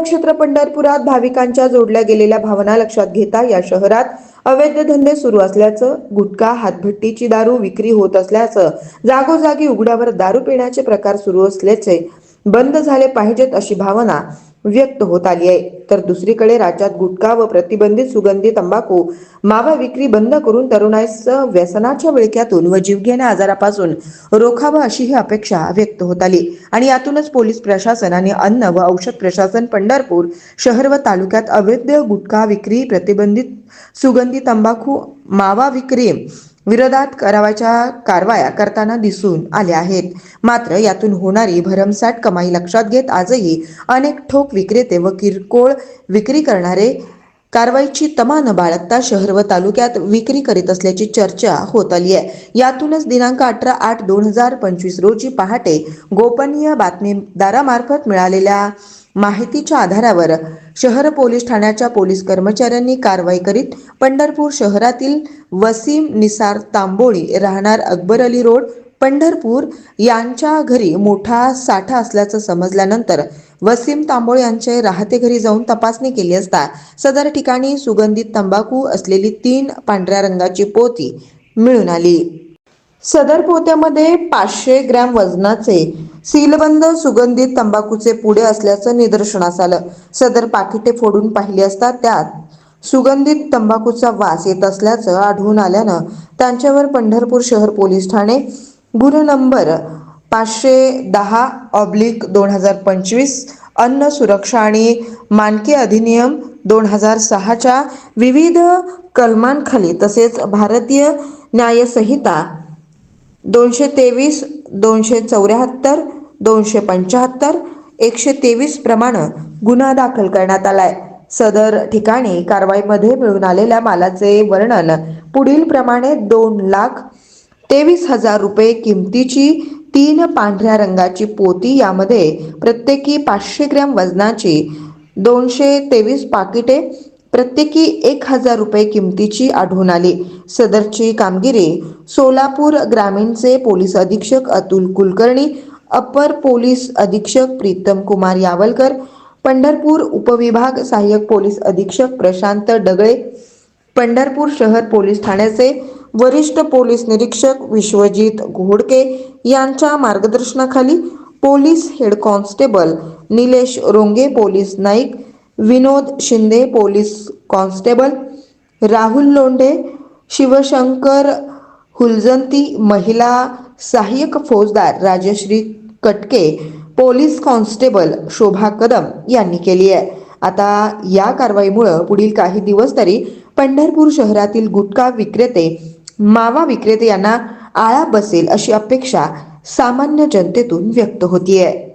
क्षेत्र पंढरपुरात भाविकांच्या जोडल्या गेलेल्या भावना लक्षात घेता या शहरात अवैध धंदे सुरू असल्याचं गुटखा हातभट्टीची दारू विक्री होत असल्याचं जागोजागी उघड्यावर दारू पिण्याचे प्रकार सुरू असल्याचे बंद झाले पाहिजेत अशी भावना व्यक्त होत आली आहे. तर दुसरीकडे राज्यात गुटखा व प्रतिबंधित सुगंधी तंबाखू मावा विक्री बंद करून तरुणाईस व्यसनाच्या विळख्यातून व जीवघेण्या आजारापासून रोखावं अशी ही अपेक्षा व्यक्त होत आली. आणि यातूनच पोलीस प्रशासन आणि अन्न व औषध प्रशासन पंढरपूर शहर व तालुक्यात अवैध गुटखा विक्री प्रतिबंधित सुगंधी तंबाखू मावा विक्री विरोधात करावाच्या कारवाया करताना दिसून आल्या आहेत. मात्र यातून होणारी भरमसाठ कमाई लक्षात घेत आजही अनेक ठोक विक्रेते व किरकोळ विक्री करणारे कारवाईची तमा न बाळगता शहर व तालुक्यात विक्री करीत असल्याची चर्चा होत आली आहे. यातूनच दिनांक अठरा आठ दोन हजार पंचवीस रोजी पहाटे गोपनीय बातमीदारामार्फत मिळालेल्या माहितीच्या आधारावर शहर पोलीस ठाण्याच्या पोलीस कर्मचाऱ्यांनी कारवाई करीत पंढरपूर शहरातील वसीम निसार तांबोळी राहणार अकबर अली रोड पंढरपूर यांच्या घरी मोठा साठा असल्याचं समजल्यानंतर वसीम तांबोळ यांचे राहते घरी जाऊन तपासणी केली असता सदर ठिकाणी सुगंधित तंबाखू असलेली तीन पांढऱ्या रंगाची पोती मिळून आली. सदर पोत्यामध्ये पाचशे ग्रॅम वजनाचे सीलबंद सुगंधित तंबाखूचे पुडे असल्याचं निदर्शनास आलं. सदर पाकिटे फोडून पाहिली असता त्यात सुगंधित तंबाखूचा वास येत असल्याचं आढळून आल्यानं त्यांच्यावर पंढरपूर शहर पोलीस ठाणे गुन्हा नंबर पाचशे दहा ऑब्लिक दोन हजार पंचवीस अन्न सुरक्षा आणि मानके अधिनियम दोन हजार सहाच्या विविध कलमांखाली तसेच भारतीय न्यायसंहिता दोनशे तेवीस दोनशे चौऱ्याहत्तर दोनशे पंच्याहत्तर एकशे तेवीस प्रमाणे गुन्हा दाखल करण्यात आलाय. सदर ठिकाणी कारवाईमध्ये मिळून आलेल्या मालाचे वर्णन पुढील प्रमाणे दोन लाख तेवीस हजार रुपये किमतीची तीन पांढऱ्या रंगाची पोती यामध्ये प्रत्येकी पाचशे ग्रॅम वजनाची दोनशे तेवीस पाकिटे प्रत्येकी एक हजार रुपये किमतीची आढळून आली. सदरची कामगिरी सोलापूर ग्रामीणचे पोलीस अधीक्षक अतुल कुलकर्णी अपर पोलीस अधीक्षक प्रीतम कुमार यावलकर पंढरपूर उपविभाग सहाय्यक पोलीस अधीक्षक प्रशांत डगळे पंढरपूर शहर पोलीस ठाण्याचे वरिष्ठ पोलीस निरीक्षक विश्वजित घोडके यांच्या मार्गदर्शनाखाली police head constable Nilesh Ronge police naik Vinod Shinde police constable. Rahul Londhe Shivshankar Huljanti महिला सहाय्यक फौजदार राजश्री कटके पोलीस कॉन्स्टेबल शोभा कदम यांनी केली आहे. आता या कारवाईमुळं पुढील काही दिवस तरी पंढरपूर शहरातील गुटखा विक्रेते मावा विक्रेते यांना आळा बसेल अशी अपेक्षा सामान्य जनतेतून व्यक्त होतीये.